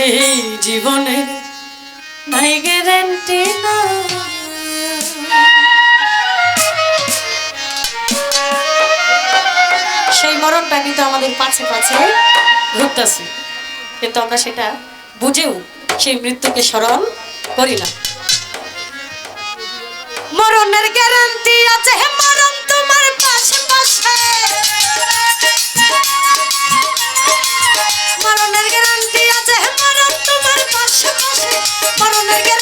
এই জীবনে নাই গ্যারেন্টি সেই মরণ প্রাণী তো আমাদের পাশে পাশে ঘুরতেছে কিন্তু আমরা সেটা বুঝেও সেই মৃত্যুকে স্মরণ করি না মরণের গ্যারান্টি আছে মরণ তোমার পাশে পাশে। Porque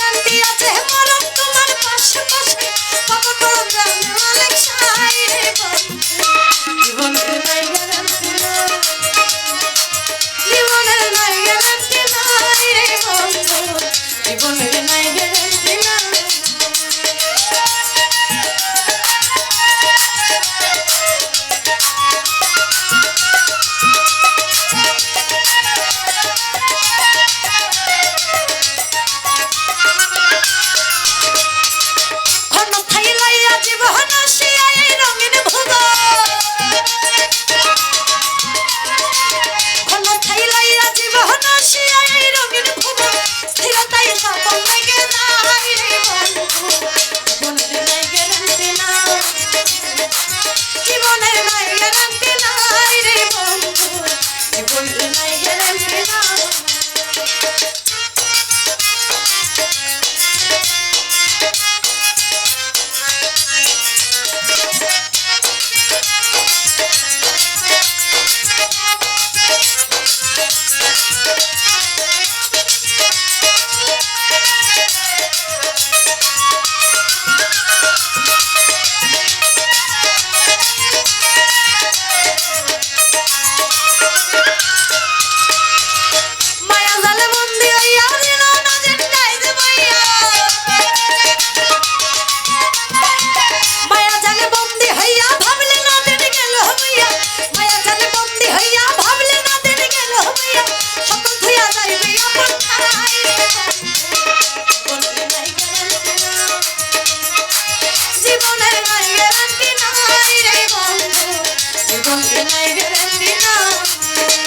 Thank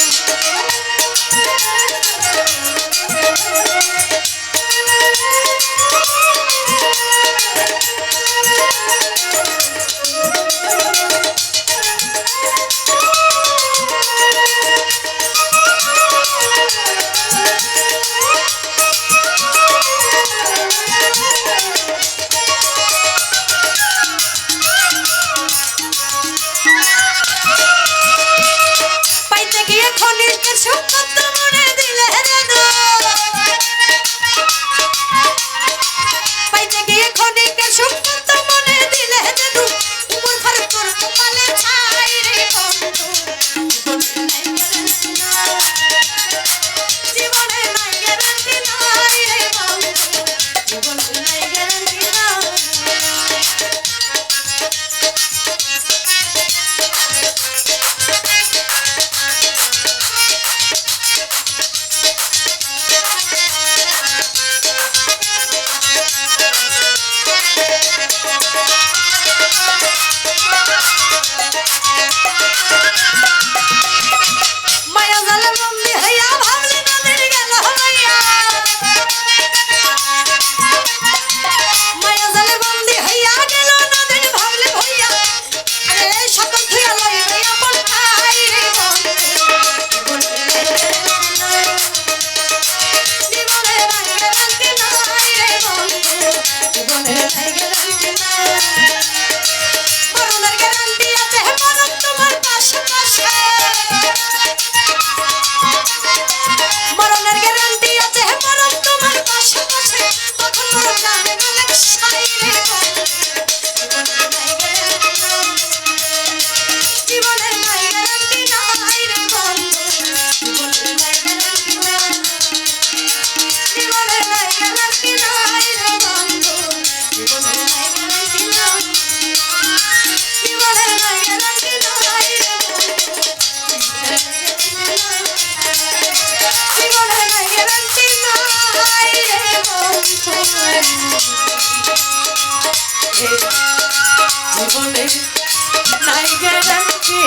you. জীবনে। নাই গ্যারান্টি